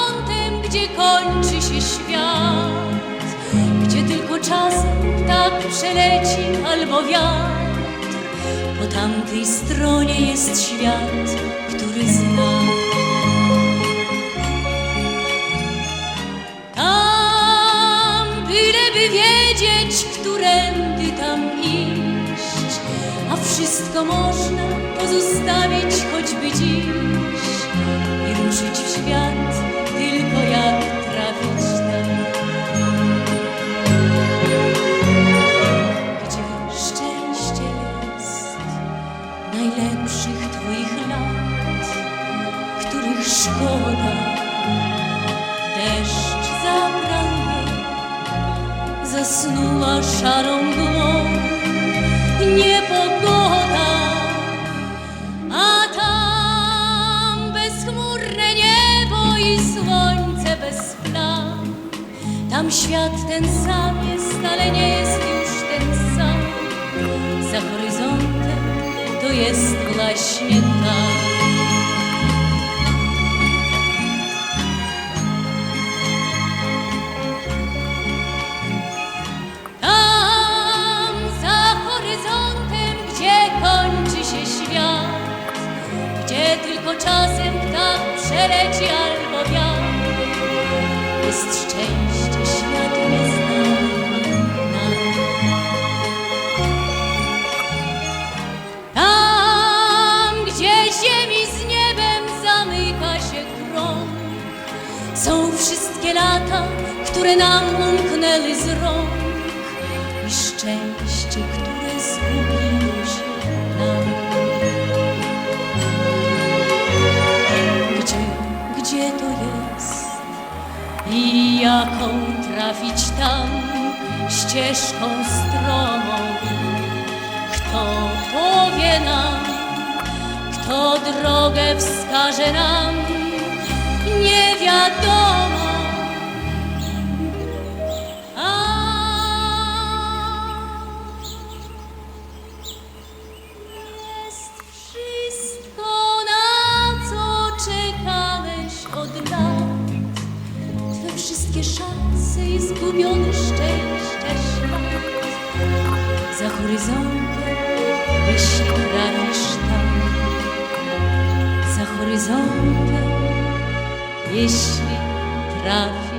kątem, gdzie kończy się świat, gdzie tylko czasem tak przeleci albo wiatr. Po tamtej stronie jest świat, który znam. Tam, byleby wiedzieć, którędy tam iść, a wszystko można pozostawić najlepszych Twoich lat, których szkoda deszcz zabrał je, zasnuła szarą mgłą niepogoda, a tam bezchmurne niebo i słońce bez plam. Tam świat ten sam jest, ale nie jest już ten sam. Za horyzontem jest właśnie tam. Tam za horyzontem, gdzie kończy się świat, gdzie tylko czasem ptak przeleci albo wiatr, jest są wszystkie lata, które nam umknęły z rąk i szczęście, które zgubiło się nam. Gdzie, gdzie to jest i jaką trafić tam ścieżką stroną? Kto powie nam, kto drogę wskaże nam? Nie wiadomo. Wszystkie szanse i zgubione szczęścia świat. Za horyzontem, trafisz tam. Za horyzontem, jeśli trafisz